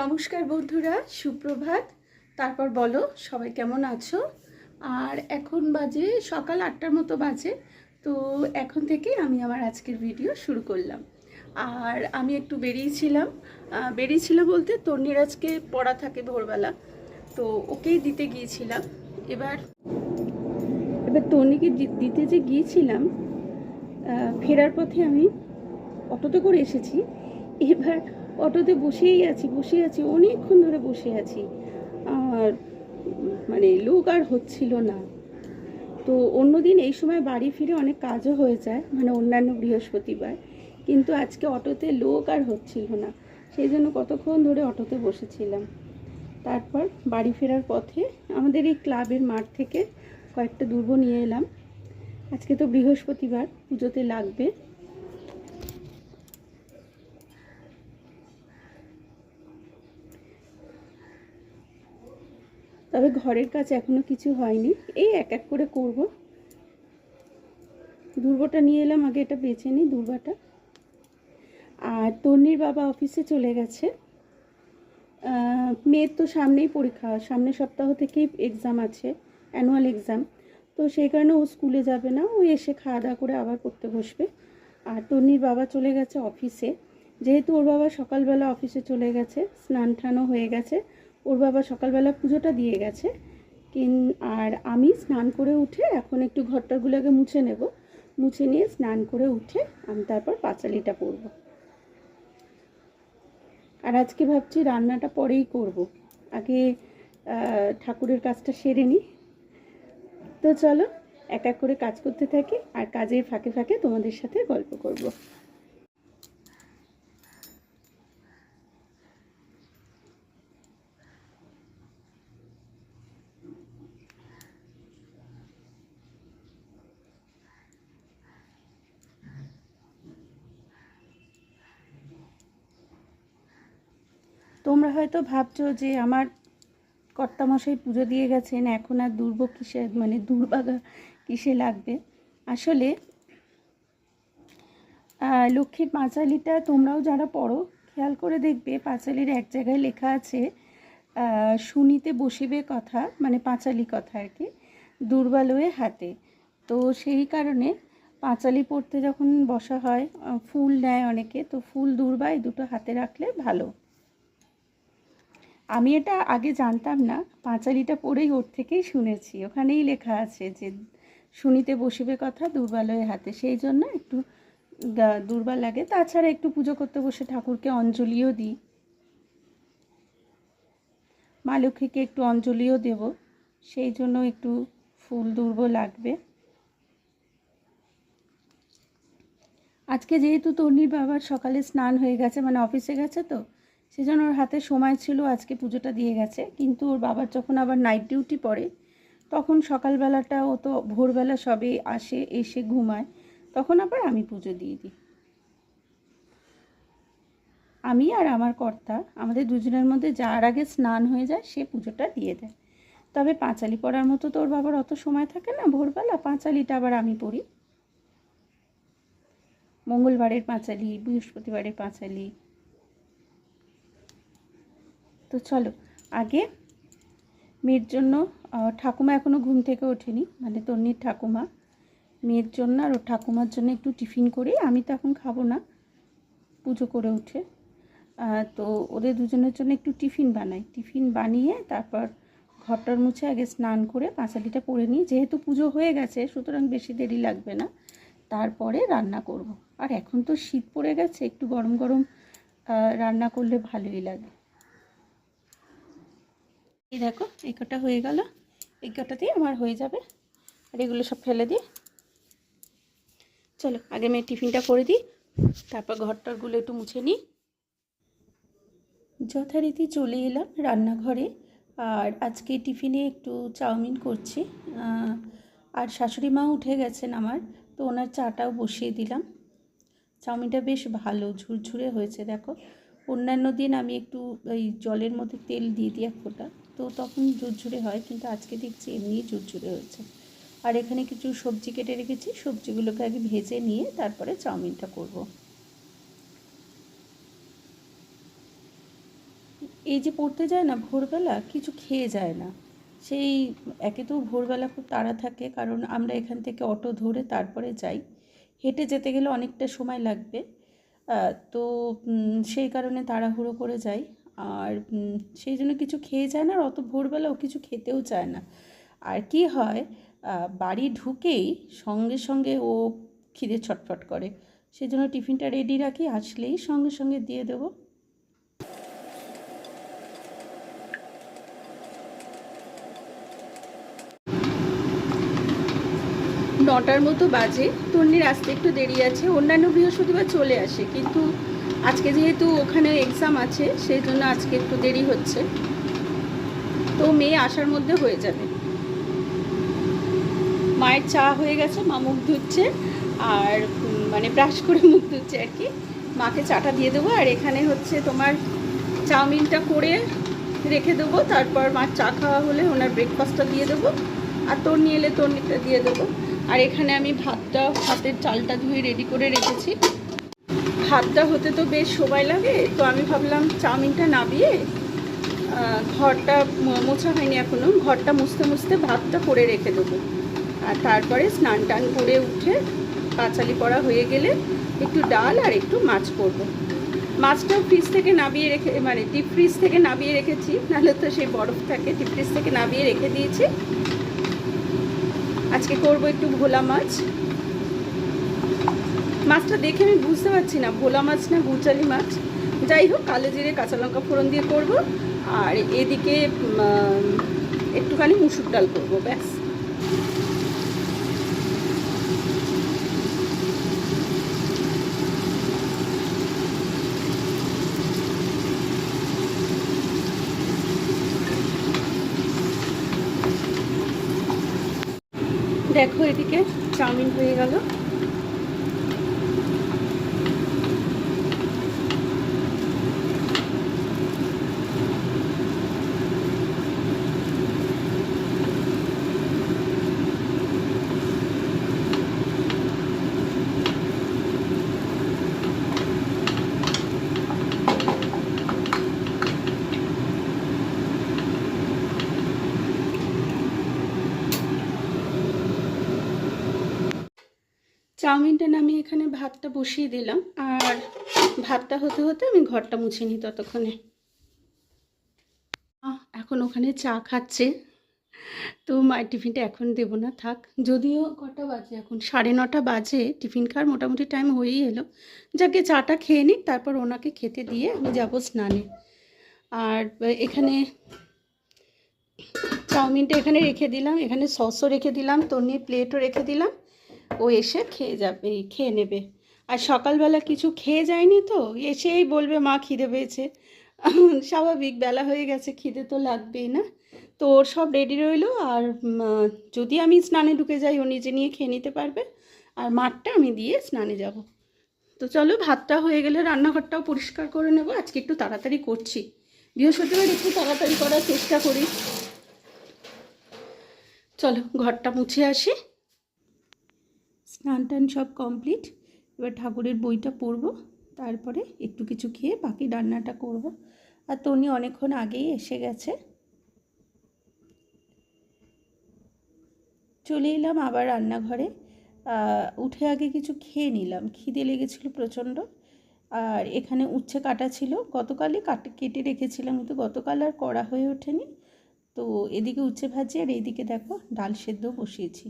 নমস্কার বন্ধুরা সুপ্রভাত। তারপর বলো সবাই কেমন আছো? আর এখন বাজে সকাল আটটার মতো বাজে তো এখন থেকে আমি আমার আজকের ভিডিও শুরু করলাম। আর আমি একটু বেরিয়েছিলাম। আহ, বেরিয়েছিলাম বলতে তন্নির আজকে পড়া থাকে ভোরবেলা তো ওকেই দিতে গিয়েছিলাম। এবার এবার তন্নিকে দিতে যে গিয়েছিলাম ফেরার পথে আমি অটোতে করে এসেছি। এবার অটোতে বসেই আছি বসে আছি, অনেকক্ষণ ধরে বসে আছি। আর মানে লোক আর হচ্ছিল না। তো অন্যদিন এই সময় বাড়ি ফিরে অনেক কাজও হয়ে যায় মানে অন্যান্য বৃহস্পতিবার। কিন্তু আজকে অটোতে লোক আর হচ্ছিল না। সেই জন্য কতক্ষণ ধরে অটোতে বসেছিলাম। তারপর বাড়ি ফেরার পথে আমাদের এই ক্লাবের মাঠ থেকে কয়েকটা দুর্ব নিয়ে এলাম। আজকে তো বৃহস্পতিবার, পুজোতে লাগবে। ঘরের কাজ এখনও কিছু হয়নি। এই এক এক করে করব। দুর্বটা নিয়ে এলাম, আগে এটা বেছে নিই, দুর্বাটা। আর তন্নির বাবা অফিসে চলে গেছে। মেয়ের তো সামনেই পরীক্ষা সামনের সপ্তাহ থেকেই এক্সাম আছে অ্যানুয়াল এক্সাম তো সেই কারণে ও স্কুলে যাবে না, ও এসে খাওয়া দাওয়া করে আবার পড়তে বসবে। আর তন্নির বাবা চলে গেছে অফিসে। যেহেতু ওর বাবা সকালবেলা অফিসে চলে গেছে স্নান টানও হয়ে গেছে ওর বাবা সকালবেলা পুজোটা দিয়ে গেছে। কিন আর আমি স্নান করে উঠে এখন একটু ঘরটাগুলোকে মুছে নেব। মুছে নিয়ে স্নান করে উঠে আমি তারপর পাঁচালিটা পরবো। আর আজকে ভাবছি রান্নাটা পরেই করব। আগে ঠাকুরের কাজটা সেরে নিই তো চলো, এক এক করে কাজ করতে থাকি আর কাজের ফাঁকে ফাঁকে তোমাদের সাথে গল্প করব। তোমরা হয়তো ভাবছ যে আমার কর্তামশাই পুজো দিয়ে গেছেন, এখন আর দুর্ব কিসে মানে দুর্বাগা কিসে লাগবে? আসলে লক্ষ্মীর পাঁচালিটা তোমরাও যারা পড়ো, খেয়াল করে দেখবে পাঁচালির এক জায়গায় লেখা আছে শুনিতে বসিবে কথা মানে পাঁচালি কথা আর কি, দুর্বালয়ে হাতে। তো সেই কারণে পাঁচালি পড়তে যখন বসা হয় ফুল নেয় অনেকে, তো ফুল দুর্বা এই দুটো হাতে রাখলে ভালো। আমি এটা আগে জানতাম না, পাঁচালিটা পড়েই ওর থেকেই শুনেছি। ওখানেই লেখা আছে যে শুনিতে বসিবে কথা দুর্বালয়ের হাতে। সেই জন্য একটু দুর্বল লাগে। তাছাড়া একটু পুজো করতে বসে ঠাকুরকে অঞ্জলিও দিই। মা লক্ষ্মীকে একটু অঞ্জলিও দেব। সেই জন্য একটু ফুল দুর্বল লাগবে। আজকে যেহেতু তন্নির বাবার সকালে স্নান হয়ে গেছে মানে অফিসে গেছে তো সেজন্য ওর হাতে সময় ছিল, আজকে পুজোটা দিয়ে গেছে। কিন্তু ওর বাবার যখন আবার নাইট ডিউটি পড়ে, তখন সকালবেলাটা ও তো ভোরবেলা সবে আসে, এসে ঘুমায়, তখন আবার আমি পুজো দিয়ে দিই। আমি আর আমার কর্তা, আমাদের দুজনের মধ্যে যার আগে স্নান হয়ে যায়, সে পুজোটা দিয়ে দেয়। তবে পাঁচালি পড়ার মতো তো ওর বাবার অত সময় থাকে না, ভোরবেলা পাঁচালিটা আবার আমি পড়ি। মঙ্গলবারের পাঁচালি, বৃহস্পতিবারের পাঁচালি তো চলো, আগে মেয়ের জন্য ঠাকুমা এখনও ঘুম থেকে ওঠেনি মানে তন্নির ঠাকুমা। মেয়ের জন্য আর ওর ঠাকুমার জন্য একটু টিফিন করি, আমি তো এখন খাব না, পুজো করে উঠে। তো ওদের দুজনের জন্য একটু টিফিন বানাই। টিফিন বানিয়ে তারপর ঘরটার মুছে আগে স্নান করে পাঁচালিটা পরে নিই, যেহেতু পুজো হয়ে গেছে, সুতরাং বেশি দেরি লাগবে না। তারপরে রান্না করব। আর এখন তো শীত পড়ে গেছে, একটু গরম গরম রান্না করলে ভালোই লাগে। এই দেখো, এই কটা হয়ে গেল। এই কটাতেই আমার হয়ে যাবে। আর এগুলো সব ফেলে দিই চলো, আগে মেয়ে টিফিনটা করে দিই। তারপর ঘরটারগুলো একটু মুছে নিই। যথারীতি চলে এলাম রান্নাঘরে। আর আজকে টিফিনে একটু চাউমিন করছি। আর শাশুড়ি মা উঠে গেছেন আমার, তো ওনার চাটাও বসিয়ে দিলাম। চাউমিনটা বেশ ভালো, ঝুরঝুরে হয়েছে, দেখো। অন্যান্য দিন আমি একটু ওই জলের মধ্যে তেল দিয়ে দিই এক ফোঁটা। তো তখন ঝুরঝুরে হয়, কিন্তু আজকে দেখছি এমনি ঝুরঝুরে হয়েছে। আর এখানে কিছু সবজি কেটে রেখেছি, সবজিগুলোকে আগে ভেজে নিয়ে তারপরে চাউমিনটা করব। এই যে পড়তে যায় না ভোরবেলা, কিছু খেয়ে যায় না। সেই একে তো ভোরবেলা খুব তাড়া থাকে, কারণ আমরা এখান থেকে অটো ধরে তারপরে যাই। হেঁটে যেতে গেলে অনেকটা সময় লাগবে। তো সেই কারণে তাড়াহুড়ো করে যাই। আর সেই জন্য কিছু খেয়ে যায় না আর অত ভোরবেলা ও কিছু খেতেও চায় না। আর কি হয় বাড়ি ঢুকেই সঙ্গে সঙ্গে ও খিদে ছটফট করে। সেই জন্য টিফিনটা রেডি রাখি, আসলেই সঙ্গে সঙ্গে দিয়ে দেবো। নটার মতো বাজে, তন্নির আসতে একটু দেরি আছে। অন্যান্য বৃহস্পতিবার চলে আসে, কিন্তু আজকে যেহেতু ওখানে এক্সাম আছে সেই জন্য আজকে একটু দেরি হচ্ছে। তো মেয়ে আসার মধ্যে হয়ে যাবে। মায়ের চা হয়ে গেছে, মা মুখ ধুচ্ছে, আর মানে ব্রাশ করে মুখ ধুচ্ছে আর কি। মাকে চাটা দিয়ে দেবো, আর এখানে হচ্ছে তোমার চাউমিনটা করে রেখে দেবো, তারপর মার চা খাওয়া হলে ওনার ব্রেকফাস্টটা দিয়ে দেবো, আর তোর নিয়ে এলে তোর নিতে দিয়ে দেবো। আর এখানে আমি ভাতটা, ভাতের চালটা ধুয়ে রেডি করে রেখেছি। ভাতটা হতে তো বেশ সময় লাগে তো আমি ভাবলাম চাউমিনটা আহ, ঘরটা মোছা হয়নি এখনও ঘরটা মুছতে মুছতে ভাতটা করে রেখে দেবো। আর তারপরে স্নান টান করে উঠে পাঁচালি পড়া হয়ে গেলে একটু ডাল আর একটু মাছ করব। মাছটাও ফ্রিজ থেকে নাবিয়ে রেখে মানে ডিপ ফ্রিজ থেকে নাবিয়ে রেখেছি নাহলে তো সেই বরফ থাকে ডিপ ফ্রিজ থেকে নাবিয়ে রেখে দিয়েছি। আজকে করব একটু ভোলা মাছ। মাছটা দেখে আমি বুঝতে পারছি না, ভোলা মাছ না গুচালি মাছ। যাই হোক, কালো জিরে, কাঁচা লঙ্কা ফোড়ন দিয়ে করব, আর এদিকে একটুখানি মুসুর ডাল করব, ব্যাস। দেখো এদিকে, চাউমিন হয়ে গেল। চাউমিনটা নামিয়ে এখানে ভাতটা বসিয়ে দিলাম, আর ভাতটা হতে হতে আমি ঘরটা মুছে নিই ততক্ষণে। এখন ওখানে চা খাচ্ছে, তো মায়ের টিফিনটা এখন দেবো না, থাক। যদিও কটা বাজে এখন? সাড়ে নটা বাজে, টিফিন খাওয়ার মোটামুটি টাইম হয়েই এলো। যাকে চাটা খেয়ে নিক, তারপর ওনাকে খেতে দিয়ে আমি যাব স্নানে। আর এখানে চাউমিনটা এখানে রেখে দিলাম, এখানে সসও রেখে দিলাম, তন্নির প্লেটও রেখে দিলাম। ও এসে খেয়ে যাবে খেয়ে নেবে। আর সকালবেলা কিছু খেয়ে যায়নি তো? এসেই বলবে, মা খিদে পেয়েছে। স্বাভাবিক, বেলা হয়ে গেছে, খিদে তো লাগবেই না। তো ওর সব রেডি রইল আর যদি আমি স্নানে ঢুকে যাই, ও নিজে নিয়ে খেয়ে নিতে পারবে। আর মাঠটা আমি দিয়ে স্নানে যাব। তো চলো, ভাতটা হয়ে গেলে রান্নাঘরটাও পরিষ্কার করে নেব। আজকে একটু তাড়াতাড়ি করছি। বৃহস্পতিবার একটু তাড়াতাড়ি করার চেষ্টা করি। চলো, ঘরটা মুছে আসি। স্নান টান সব কমপ্লিট। এবার ঠাকুরের বইটা পড়ব, তারপরে একটু কিছু খেয়ে বাকি রান্নাটা করব। আর তনি অনেকক্ষণ আগেই এসে গেছে। চলে এলাম আবার রান্নাঘরে। উঠে আগে কিছু খেয়ে নিলাম। খিদে লেগেছিল প্রচণ্ড। আর এখানে উচ্ছে কাটা ছিল। গতকালই কাটে, কেটে রেখেছিলাম, কিন্তু গতকাল আর করা হয়ে ওঠেনি। তো এদিকে উচ্ছে ভাজি আর এইদিকে দেখো ডাল সেদ্ধ বসিয়েছি।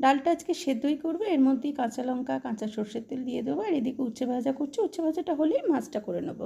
ডালটা আজকে সেদ্ধই করব, এর মধ্যেই কাঁচা লঙ্কা, কাঁচা সর্ষের তেল দিয়ে দেবো, আর এদিকে উচ্ছে ভাজা করছি, উচ্ছে ভাজাটা হলেই মাছটা করে নেব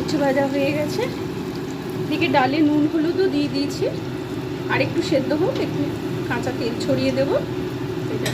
উচ্ছে ভাজা হয়ে গেছে। এদিকে ডালে নুন হলুদও দিয়ে দিয়েছি। আর একটু সেদ্ধ হোক, একটু কাঁচা তেল ছড়িয়ে দেবো। এটা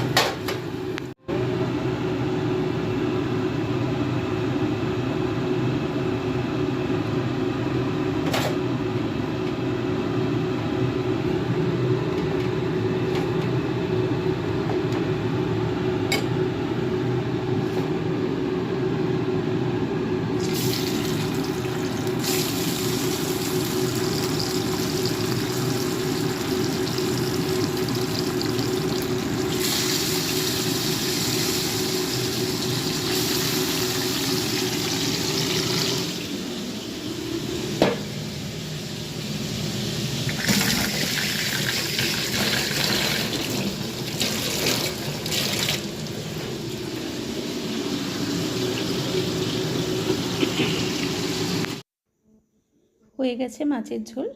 হয়ে গেছে মাছের ঝোল।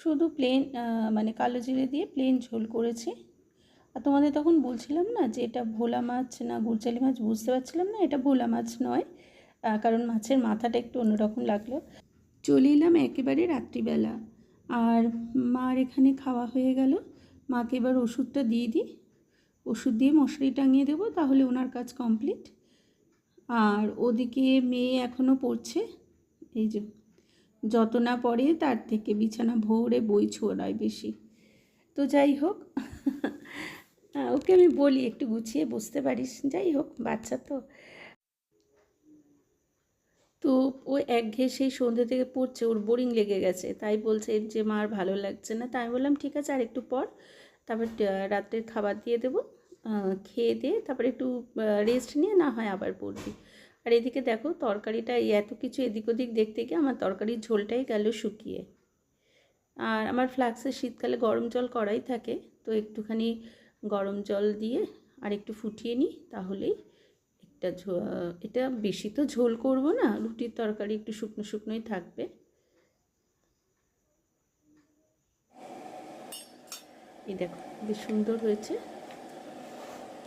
শুধু প্লেন মানে কালো জিরে দিয়ে প্লেন ঝোল করেছি। আর তোমাদের তখন বলছিলাম না যে এটা ভোলা মাছ না গুরচালি মাছ বুঝতে পারছিলাম না, এটা ভোলা মাছ নয়। কারণ মাছের মাথাটা একটু অন্যরকম লাগল। চলে এলাম একেবারে রাত্রিবেলা। আর মার এখানে খাওয়া হয়ে গেল। মাকে এবার ওষুধটা দিয়ে দিই। ওষুধ দিয়ে মশারি টাঙিয়ে দেবো, তাহলে ওনার কাজ কমপ্লিট। আর ওদিকে মেয়ে এখনও পড়ছে। এই যে যত না পড়ে তার থেকে বিছানা ভোরে বই ছোড়ায় বেশি। তো যাই হোক ওকে আমি বলি একটু গুছিয়ে বসতে পারিস? যাই হোক, বাচ্চা তো। তো ও একঘেয়ে সেই সন্ধ্যে থেকে পড়ছে, ওর বোরিং লেগে গেছে। তাই বলছে যে, মা, আর ভালো লাগছে না। তাই বললাম, ঠিক আছে, আর একটু পর তারপর রাত্রের খাবার দিয়ে দেবো। খেয়ে দিয়ে তারপর একটু রেস্ট নিয়ে না হয় আবার পড়বি। আর এদিকে দেখো, তরকারিটা এত কিছু এদিক ওদিক দেখতে গিয়ে আমার তরকারির ঝোলটাই গেল শুকিয়ে। আর আমার ফ্লাক্সে শীতকালে গরম জল করাই থাকে, তো একটুখানি গরম জল দিয়ে আর একটু ফুটিয়ে নিই তাহলেই একটা ঝো- এটা বেশি তো ঝোল করব না, রুটির তরকারি একটু শুকনো শুকনোই থাকবে। এই দেখো, বেশ সুন্দর হয়েছে।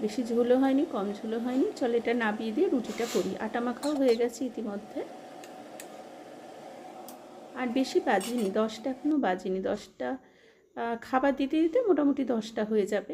বেশি ঝোলও হয়নি, কম ঝোলও হয়নি। চল এটা নাবিয়ে দিয়ে রুটিটা করি। আটা মাখাও হয়ে গেছে ইতিমধ্যে। আর বেশি বাজিনি, দশটা এখনও বাজিনি। দশটা খাবার দিতে দিতে মোটামুটি দশটা হয়ে যাবে।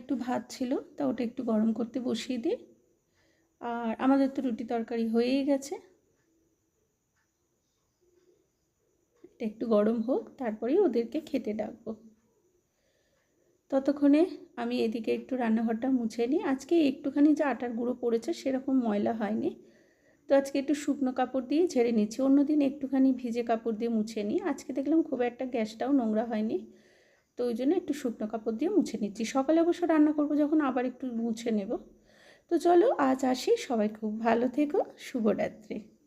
একটু ভাত ছিল, তা ওটা একটু গরম করতে বসিয়ে দিই। আর আমাদের তো রুটি তরকারি হয়েই গেছে। এটা একটু গরম হোক, তারপরেই ওদেরকে খেতে ডাকবো। ততক্ষণে আমি এদিকে একটু রান্নাঘরটা মুছে নিই। আজকে একটুখানি যে আটার গুঁড়ো পড়েছে, সেরকম ময়লা হয়নি। তো আজকে একটু শুকনো কাপড় দিয়ে ঝেড়ে নিচ্ছি। অন্যদিন একটুখানি ভিজে কাপড় দিয়ে মুছে নিই। আজকে দেখলাম খুব একটা গ্যাসটাও নোংরা হয়নি। তো ওই জন্য একটু শুকনো কাপড় দিয়ে মুছে নিচ্ছি। সকালে অবশ্য রান্না করব, যখন আবার একটু মুছে নেব। তো চলো আজ আসি, সবাই খুব ভালো থেকো, শুভরাত্রি।